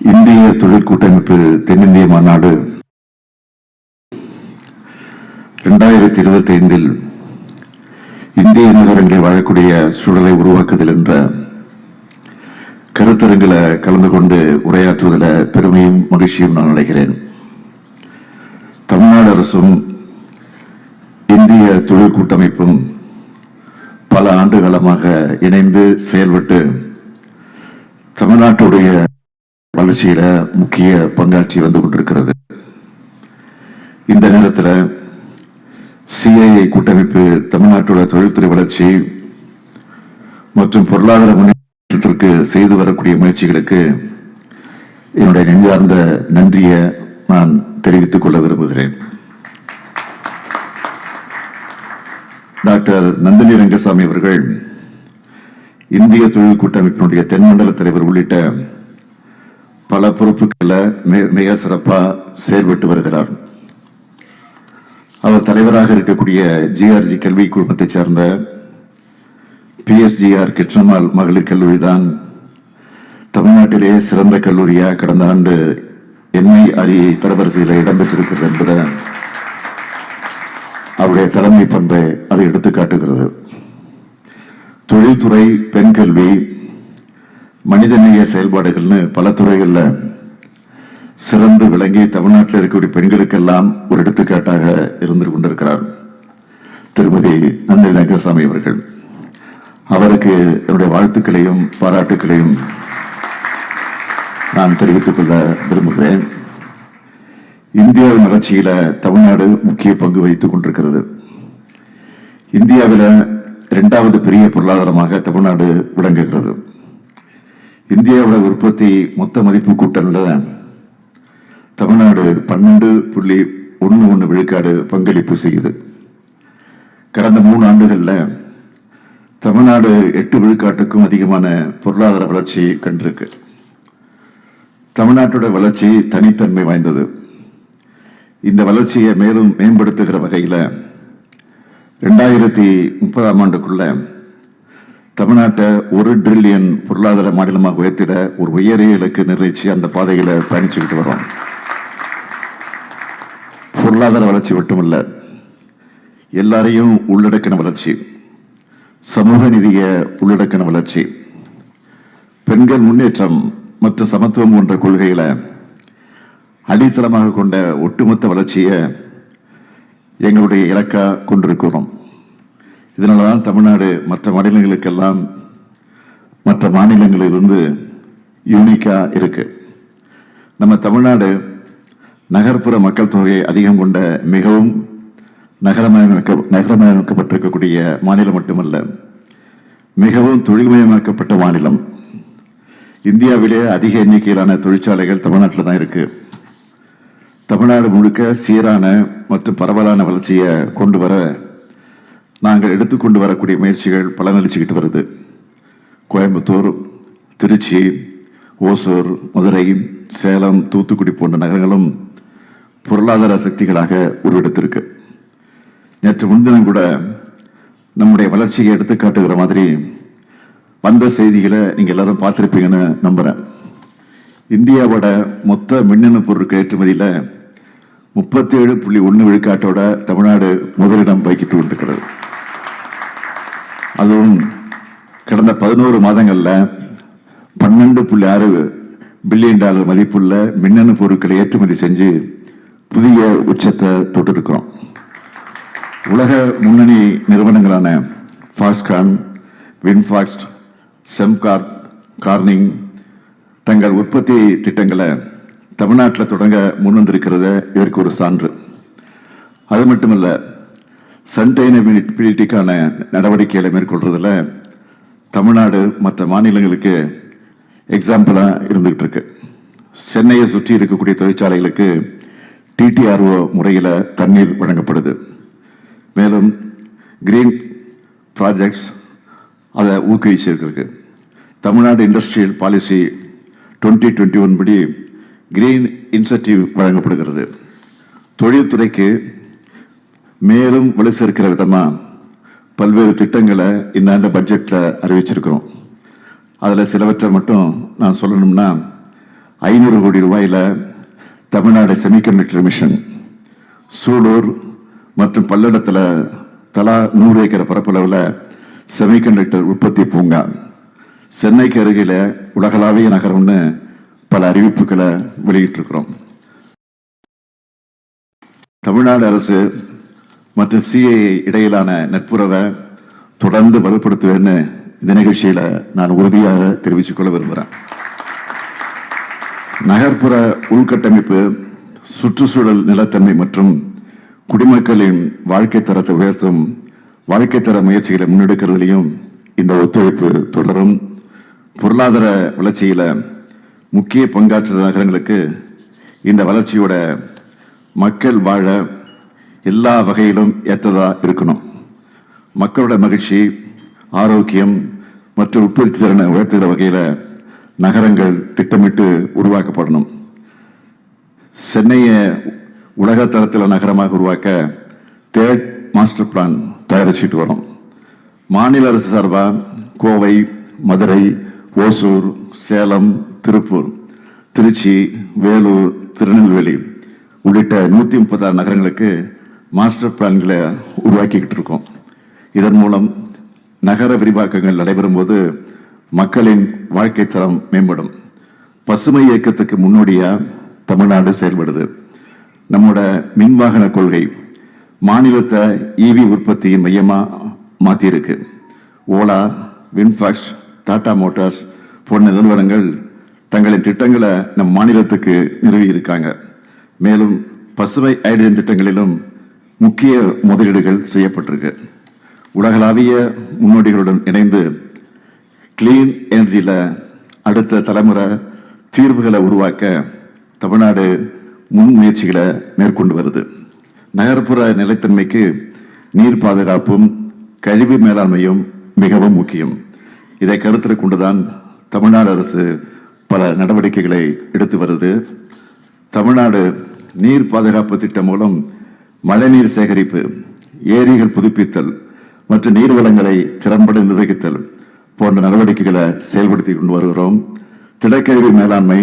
இந்திய தொழிற்கூட்டமைப்பு தென்னிந்திய மாநாடு இரண்டாயிரத்தி இருபத்தி ஐந்தில் இந்திய நகரங்களில் வாழக்கூடிய சூழலை உருவாக்குதல் என்ற கருத்தரங்கில கலந்து கொண்டு உரையாற்றுவதில் பெருமையும் மகிழ்ச்சியும் நான் அடைகிறேன். தமிழ்நாடு அரசும் இந்திய தொழில் கூட்டமைப்பும் பல ஆண்டு காலமாக இணைந்து செயல்பட்டு தமிழ்நாட்டுடைய வளர்ச்சியில முக்கிய பங்காற்றி வந்து கொண்டிருக்கிறது. இந்த நேரத்தில் சிஐஏ கூட்டமைப்பு தமிழ்நாட்டோட தொழில்துறை வளர்ச்சி மற்றும் பொருளாதார முன்னேற்றத்திற்கு செய்து வரக்கூடிய முயற்சிகளுக்கு என்னுடைய நெஞ்சார்ந்த நன்றியை நான் தெரிவித்துக் கொள்ள விரும்புகிறேன். டாக்டர் நந்தினி ரங்கசாமி அவர்கள் இந்திய தொழில் கூட்டமைப்பினுடைய தென்மண்டல தலைவர் உள்ளிட்ட பல பொறுப்புகளில் மிக- மிக செயல்பட்டு வருகிறார். அவர் தலைவராக இருக்கக்கூடிய ஜிஆர்ஜி கல்வி குழுமத்தைச் சேர்ந்த பிஎஸ்ஜிஆர் கிருஷ்ணமால் மகளிர் கல்லூரி தான் தமிழ்நாட்டிலே சிறந்த கல்லூரியா கடந்த ஆண்டு என்ஐ அரி தரவரிசையில் இடம்பெற்றிருக்கிறது என்பதை அவருடைய தலைமை பண்பை அதை எடுத்து காட்டுகிறது தொழில்துறை பெண் கல்வி மனிதநேய செயல்பாடுகள்னு பல துறைகள்ல சிறந்து விளங்கி தமிழ்நாட்டில் இருக்கக்கூடிய பெண்களுக்கெல்லாம் ஒரு எடுத்துக்காட்டாக இருந்து கொண்டிருக்கிறார். திருமதி நந்தினி ரங்கசாமி அவர்கள். அவருக்கு என்னுடைய வாழ்த்துக்களையும் பாராட்டுக்களையும் நான் தெரிவித்துக் கொள்ள விரும்புகிறேன். இந்தியாவின் வளர்ச்சியில் தமிழ்நாடு முக்கிய பங்கு வகித்துக் கொண்டிருக்கிறது. இந்தியாவில் இரண்டாவது பெரிய பொருளாதாரமாக தமிழ்நாடு விளங்குகிறது. இந்தியாவோட உற்பத்தி மொத்த மதிப்பு கூட்டல்ல தமிழ்நாடு பன்னெண்டு புள்ளி ஒன்று ஒன்று விழுக்காடு பங்களிப்பு செய்யுது. கடந்த மூணு ஆண்டுகளில் தமிழ்நாடு எட்டு விழுக்காட்டுக்கும் அதிகமான பொருளாதார வளர்ச்சி கண்டிருக்கு. தமிழ்நாட்டோட வளர்ச்சி தனித்தன்மை வாய்ந்தது. இந்த வளர்ச்சியை மேலும் மேம்படுத்துகிற வகையில் ரெண்டாயிரத்தி முப்பதாம் ஆண்டுக்குள்ள தமிழ்நாட்டை ஒரு ட்ரில்லியன் பொருளாதார மாநிலமாக உயர்த்திட ஒரு உயரிய இலக்கு நிர்ணயிச்சு அந்த பாதையில் பயணிச்சுக்கிட்டு வரோம் பொருளாதார வளர்ச்சி மட்டுமல்ல எல்லாரையும் உள்ளடக்கின வளர்ச்சி சமூக நிதிய உள்ளடக்கின வளர்ச்சி பெண்கள் முன்னேற்றம் மற்றும் சமத்துவம் போன்ற கொள்கைகளை அடித்தளமாக கொண்ட ஒட்டுமொத்த வளர்ச்சியை எங்களுடைய இலக்கா கொண்டிருக்கிறோம். இதனால தான் தமிழ்நாடு மற்ற மாநிலங்களுக்கெல்லாம் மற்ற மாநிலங்களிலிருந்து யூனிக்காக இருக்கு. நம்ம தமிழ்நாடு நகர்ப்புற மக்கள் தொகை அதிகம் கொண்ட மிகவும் நகரமயமாக்க நகரமயமாக்கப்பட்டிருக்கக்கூடிய மாநிலம் மட்டுமல்ல மிகவும் தொழில்மயமாக்கப்பட்ட மாநிலம். இந்தியாவிலே அதிக எண்ணிக்கையிலான தொழிற்சாலைகள் தமிழ்நாட்டில் தான் இருக்கு. தமிழ்நாடு முழுக்க சீரான மற்றும் பரவலான வளர்ச்சியை கொண்டு வர நாங்கள் எடுத்துக்கொண்டு வரக்கூடிய முயற்சிகள் பலனளிச்சுக்கிட்டு வருது. கோயம்புத்தூர் திருச்சி ஓசூர் மதுரை சேலம் தூத்துக்குடி போன்ற நகரங்களும் பொருளாதார சக்திகளாக உருவெடுத்திருக்கு. நேற்று முன்தினம் கூட நம்முடைய வளர்ச்சியை எடுத்து காட்டுகிற மாதிரி வந்த செய்திகளை நீங்கள் எல்லாரும் பார்த்திருப்பீங்கன்னு நம்புகிறேன் இந்தியாவோட மொத்த மின்னணு பொருட்கள் ஏற்றுமதியில் முப்பத்தேழு புள்ளி ஒன்று விழுக்காட்டோட தமிழ்நாடு முதலிடம் வகித்து கொண்டிருக்கிறது. அதுவும் கடந்த பதினோரு மாதங்களில் பன்னெண்டு புள்ளி ஆறு பில்லியன் டாலர் மதிப்புள்ள மின்னணு பொருட்களை ஏற்றுமதி செஞ்சு புதிய உச்சத்தை தொட்டிருக்கிறோம். உலக முன்னணி நிறுவனங்களான ஃபாஸ்கான் வின்ஃபாஸ்ட் செம்கார் கார்னிங் தங்கள் உற்பத்தி திட்டங்களை தமிழ்நாட்டில் தொடங்க முன்வந்திருக்கிறத இதற்கு ஒரு சான்று. அது மட்டுமல்ல சன்டைனபிலிட்டிக்கான நடவடிக்கைகளை மேற்கொள்றதுல தமிழ்நாடு மற்ற மாநிலங்களுக்கு எக்ஸாம்பிளாக இருந்துகிட்டு இருக்கு சென்னையை சுற்றி இருக்கக்கூடிய தொழிற்சாலைகளுக்கு டிடிஆர்ஓ முறையில் தண்ணீர் வழங்கப்படுது. மேலும் கிரீன் ப்ராஜெக்ட்ஸ் அதை ஊக்குவிச்சிருக்கு Tamil Nadu industrial policy twenty twenty one படி கிரீன் இன்சென்டிவ் வழங்கப்படுகிறது. தொழில்துறைக்கு மேலும் வலு சேர்க்கிற விதமா பல்வேறு திட்டங்களை இந்த ஆண்டு பட்ஜெட்ல அறிவிச்சிருக்கிறோம். அதில் சிலவற்றை மட்டும் நான் சொல்லணும்னா ஐநூறு கோடி ரூபாயில தமிழ்நாடு செமிகண்டக்டர் மிஷன் சூலூர் மற்றும் பல்லடத்தில் தலா நூறு ஏக்கர் பரப்பளவில் செமிகண்டக்டர் உற்பத்தி பூங்கா. சென்னைக்கு அருகில் உலகளாவிய நகரம்னு பல அறிவிப்புகளை வெளியிட்டிருக்கிறோம். தமிழ்நாடு அரசு மற்றும் சிஏஏ இடையிலான நட்புறவை தொடர்ந்து வலுப்படுத்துவேன்னு இந்த நிகழ்ச்சியில நான் உறுதியாக தெரிவித்துக் கொள்ள விரும்புகிறேன் நகர்ப்புற உள்கட்டமைப்பு சுற்றுச்சூழல் நிலத்தன்மை மற்றும் குடிமக்களின் வாழ்க்கை தரத்தை உயர்த்தும் வாழ்க்கை தர முயற்சிகளை முன்னெடுக்கிறதுலையும் இந்த ஒத்துழைப்பு தொடரும். பொருளாதார வளர்ச்சியில முக்கிய பங்காற்று நகரங்களுக்கு இந்த வளர்ச்சியோட மக்கள் வாழ எல்லா வகையிலும் ஏற்றதாக இருக்கணும். மக்களோட மகிழ்ச்சி ஆரோக்கியம் மற்றும் உற்பத்தி திறனை உயர்த்துகிற வகையில் நகரங்கள் திட்டமிட்டு உருவாக்கப்படணும். சென்னையை உலக தரத்தில் நகரமாக உருவாக்க தேர்ட் மாஸ்டர் பிளான் தயாரிச்சுட்டு வரோம். மாநில அரசு சார்பாக கோவை மதுரை ஓசூர் சேலம் திருப்பூர் திருச்சி வேலூர் திருநெல்வேலி உள்ளிட்ட நூற்றி முப்பத்தாறு நகரங்களுக்கு மாஸ்டர் பிளான்களை உருவாக்கிக்கிட்டு இருக்கோம் இதன் மூலம் நகர விரிவாக்கங்கள் நடைபெறும் போது மக்களின் வாழ்க்கை தரம் மேம்படும். பசுமை இயக்கத்துக்கு முன்னோடியாக தமிழ்நாடு செயல்படுது. நம்மோட மின்வாகன கொள்கை மாநிலத்தை ஈவி உற்பத்தியின் மையமாக மாற்றியிருக்கு ஓலா வின்ஃபாக்ஸ் டாடா மோட்டார்ஸ் போன்ற நிறுவனங்கள் தங்களின் திட்டங்களை நம் மாநிலத்துக்கு நிறுவி இருக்காங்க மேலும் பசுமை ஐடியன் திட்டங்களிலும் முக்கிய முதலீடுகள் செய்யப்பட்டிருக்கு. உலகளாவிய முன்னோடிகளுடன் இணைந்து கிளீன் எனர்ஜியில் அடுத்த தலைமுறை தீர்வுகளை உருவாக்க தமிழ்நாடு முன்முயற்சிகளை மேற்கொண்டு வருது. நகர்ப்புற நிலைத்தன்மைக்கு நீர் பாதுகாப்பும் கழிவு மேலாண்மையும் மிகவும் முக்கியம். இதை கருத்தில் கொண்டுதான் தமிழ்நாடு அரசு பல நடவடிக்கைகளை எடுத்து வருது. தமிழ்நாடு நீர் பாதுகாப்பு திட்டம் மூலம் மழைநீர் சேகரிப்பு ஏரிகள் புதுப்பித்தல் மற்றும் நீர் வளங்களை திறம்பட நிர்வகித்தல் போன்ற நடவடிக்கைகளை செயல்படுத்தி கொண்டு வருகிறோம். திடக்கழிவு மேலாண்மை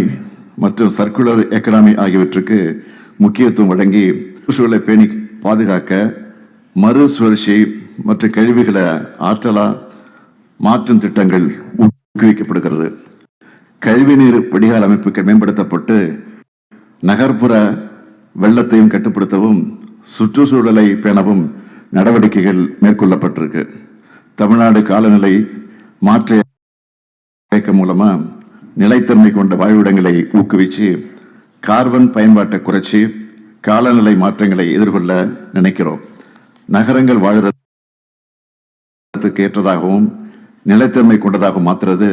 மற்றும் சர்க்குலர் எக்கனாமி ஆகியவற்றுக்கு முக்கியத்துவம் வழங்கி சூழலை பேணி பாதுகாக்க மறுசுழற்சி மற்றும் கழிவுகளை ஆற்றலா மாற்றும் திட்டங்கள் ஊக்குவிக்கப்படுகிறது. கழிவுநீர் வடிகால் அமைப்புகள் மேம்படுத்தப்பட்டு நகர்ப்புற வெள்ளத்தையும் கட்டுப்படுத்தவும் சுற்றுச்சூழலை பேணவும் நடவடிக்கைகள் மேற்கொள்ளப்பட்டிருக்கு. தமிழ்நாடு காலநிலை மாற்ற இயக்கம் மூலமா நிலைத்தன்மை கொண்ட வாழ்விடங்களை ஊக்குவிச்சு கார்பன் பயன்பாட்டை குறைச்சி காலநிலை மாற்றங்களை எதிர்கொள்ள நினைக்கிறோம். நகரங்கள் வாழுறதுக்கு ஏற்றதாகவும் நிலைத்தன்மை கொண்டதாகவும் மாற்றுறது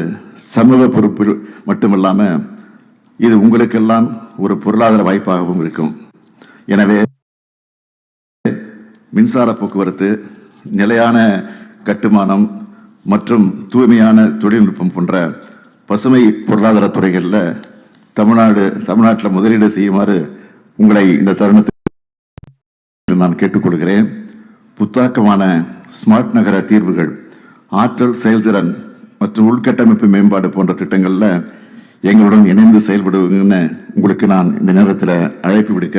சமூக பொறுப்பு மட்டுமல்லாமல் இது உங்களுக்கெல்லாம் ஒரு பொருளாதார வாய்ப்பாகவும் இருக்கும். எனவே மின்சார போக்குவரத்து நிலையான கட்டுமானம் மற்றும் தூய்மையான தொழில்நுட்பம் போன்ற பசுமை பொருளாதார துறைகளில் தமிழ்நாடு தமிழ்நாட்டில் முதலீடு செய்யுமாறு உங்களை இந்த தருணத்தில் நான் கேட்டுக்கொள்கிறேன். புத்தாக்கமான ஸ்மார்ட் நகர தீர்வுகள் ஆற்றல் செயல்திறன் மற்றும் உள்கட்டமைப்பு மேம்பாடு போன்ற திட்டங்களில் எங்களுடன் இணைந்து செயல்படுவீங்கன்னு உங்களுக்கு நான் இந்த நேரத்தில் அழைப்பு விடுக்கிறேன்.